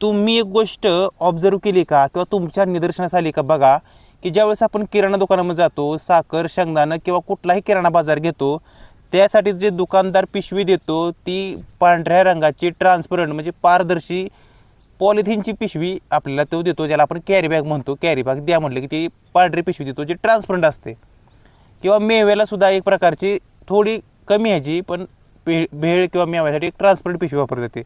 तुम्ही एक गोष्ट ऑब्झर्व केली का? किंवा तुमच्या निदर्शनास आली का? बघा की ज्यावेळेस आपण किराणा दुकानामध्ये जातो साखर शेंगदाणं किंवा कुठलाही किराणा बाजार घेतो त्यासाठी जे दुकानदार पिशवी देतो ती पांढऱ्या रंगाची ट्रान्सपरंट म्हणजे पारदर्शी पॉलिथिनची पिशवी आपल्याला तो देतो ज्याला आपण कॅरी बॅग म्हणतो. कॅरी बॅग द्या म्हटलं की ती पांढरी पिशवी देतो जी ट्रान्सपरंट असते. किंवा मेव्याला सुद्धा एक प्रकारची थोडी कमी ह्याची पण भे भेळ किंवा मेव्यासाठी एक ट्रान्सपरंट पिशवी वापरली जाते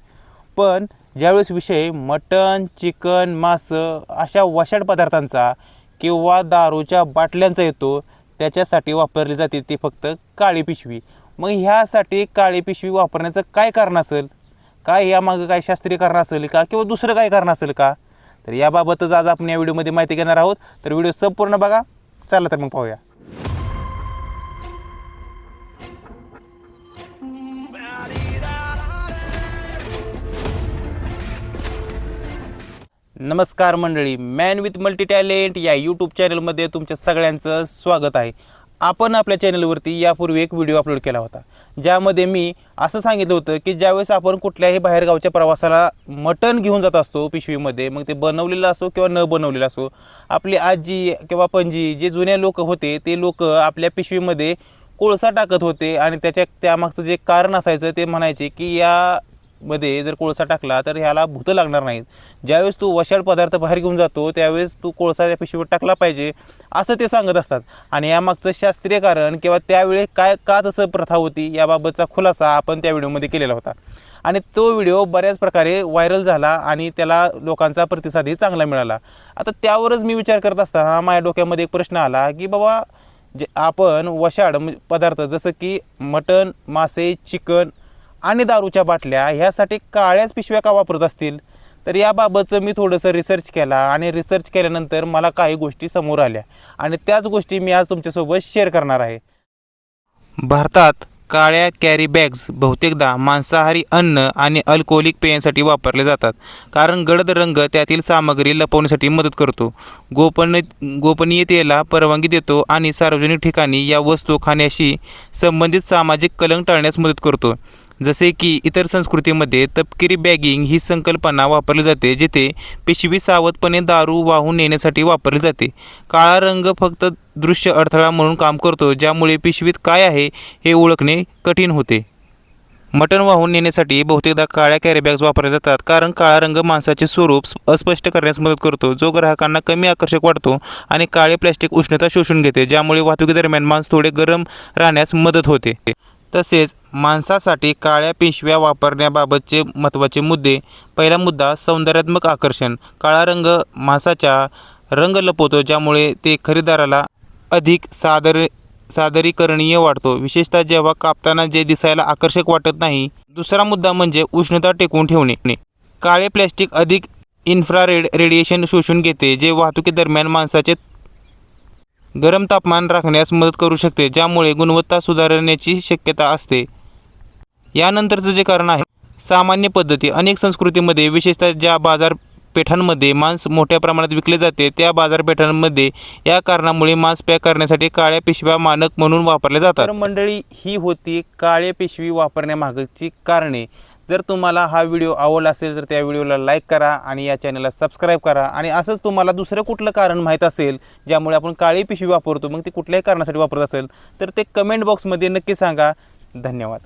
पण ज्यावेळेस विषय मटण चिकन मासं अशा वशाड पदार्थांचा किंवा दारूच्या बाटल्यांचा येतो त्याच्यासाठी वापरली जाते ती फक्त काळी पिशवी. मग ह्यासाठी काळी पिशवी वापरण्याचं काय कारण असेल? काय यामागं काय शास्त्रीय कारण असेल का? किंवा दुसरं काय कारण असेल का? तर याबाबतच आज आपण या व्हिडिओमध्ये माहिती घेणार आहोत. तर व्हिडिओ संपूर्ण बघा. चला तर मग पाहूया. नमस्कार मंडळी मॅन विथ मल्टी टॅलेंट या यूट्यूब चॅनलमध्ये तुमच्या सगळ्यांचं स्वागत आहे. आपण आपल्या चॅनलवरती यापूर्वी एक व्हिडिओ अपलोड केला होता. ज्यामध्ये मी असं सांगितलं होतं की ज्यावेळेस आपण कुठल्याही बाहेरगावच्या प्रवासाला मटण घेऊन जात असतो पिशवीमध्ये मग ते बनवलेलं असो किंवा न बनवलेलं असो आपली आजी किंवा पणजी जे जुने लोक होते ते लोक आपल्या पिशवीमध्ये कोळसा टाकत होते आणि त्याच्या त्यामागचं जे कारण असायचं ते म्हणायचे की या मध्ये जर कोळसा टाकला तर ह्याला भूतं लागणार नाहीत. ज्यावेळेस तू वशाळ पदार्थ बाहेर घेऊन जातो त्यावेळेस तू कोळसा त्या पिशवीवर टाकला पाहिजे असं ते सांगत असतात. आणि यामागचं शास्त्रीय कारण किंवा त्यावेळी काय का तसं प्रथा होती याबाबतचा खुलासा आपण त्या व्हिडिओमध्ये केलेला होता. आणि तो व्हिडिओ बऱ्याच प्रकारे व्हायरल झाला आणि त्याला लोकांचा प्रतिसादही चांगला मिळाला. आता त्यावरच मी विचार करत असताना माझ्या डोक्यामध्ये एक प्रश्न आला की बाबा जे आपण वशाड पदार्थ जसं की मटण मासे चिकन आणि दारूच्या बाटल्या ह्यासाठी काळ्याच पिशव्या का वापरत असतील? तर याबाबतचं मी थोडंसं रिसर्च केला आणि रिसर्च केल्यानंतर मला काही गोष्टी समोर आल्या. आणि त्याच गोष्टी मी आज तुमच्यासोबत शेअर करणार आहे. भारतात काळ्या कॅरी बॅग्स बहुतेकदा मांसाहारी अन्न आणि अल्कोहोलिक पेयांसाठी वापरले जातात. कारण गडद रंग त्यातील सामग्री लपवण्यासाठी मदत करतो. गोपन गोपनीयतेला परवानगी देतो आणि सार्वजनिक ठिकाणी या वस्तू खाण्याशी संबंधित सामाजिक कलंक टाळण्यास मदत करतो. जसे की इतर संस्कृतीमध्ये तपकिरी बॅगिंग ही संकल्पना वापरली जाते जिथे पिशवी सावधपणे दारू वाहून नेण्यासाठी वापरली जाते. काळा रंग फक्त दृश्य अडथळा म्हणून काम करतो ज्यामुळे पिशवीत काय आहे हे ओळखणे कठीण होते. मटण वाहून नेण्यासाठी बहुतेकदा काळ्या कॅरीबॅग्स वापरल्या जातात कारण काळा रंग माणसाचे स्वरूप अस्पष्ट करण्यास मदत करतो. जो ग्राहकांना कमी आकर्षक वाटतो आणि काळे प्लॅस्टिक उष्णता शोषून घेते ज्यामुळे वाहतुकीदरम्यान मांस थोडे गरम राहण्यास मदत होते. तसेच माणसासाठी काळ्या पिशव्या वापरण्याबाबतचे महत्त्वाचे मुद्दे. पहिला मुद्दा सौंदर्यात्मक आकर्षण. काळा रंग माणसाच्या रंग लपवतो ज्यामुळे ते खरेदीदाराला अधिक सादर सादरीकरणीय वाटतो. विशेषतः जेव्हा कापताना जे दिसायला आकर्षक वाटत नाही. दुसरा मुद्दा म्हणजे उष्णता टेकवून ठेवणे. काळे प्लॅस्टिक अधिक इन्फ्रारेड रेडिएशन शोषून घेते जे वाहतुकीदरम्यान माणसाचे गरम तापमान राखण्यास मदत करू शकते ज्यामुळे गुणवत्ता सुधारण्याची शक्यता असते. यानंतरचं जे कारण आहे सामान्य पद्धती. अनेक संस्कृतीमध्ये विशेषतः ज्या बाजारपेठांमध्ये मांस मोठ्या प्रमाणात विकले जाते त्या बाजारपेठांमध्ये या कारणामुळे मांस पॅक करण्यासाठी काळ्या पिशव्या मानक म्हणून वापरल्या जातात. मंडळी ही होती काळे पिशवी वापरण्यामागची कारणे. जर तुम्हाला हा व्हिडिओ आवडला असेल तर त्या व्हिडिओला लाईक करा आणि या चॅनलला सबस्क्राईब करा. आणि असंच तुम्हाला दुसरं कुठलं कारण माहीत असेल ज्यामुळे आपण काळी पिशवी वापरतो मग ती कुठल्याही कारणासाठी वापरत असेल तर ते कमेंट बॉक्समध्ये नक्की सांगा. धन्यवाद.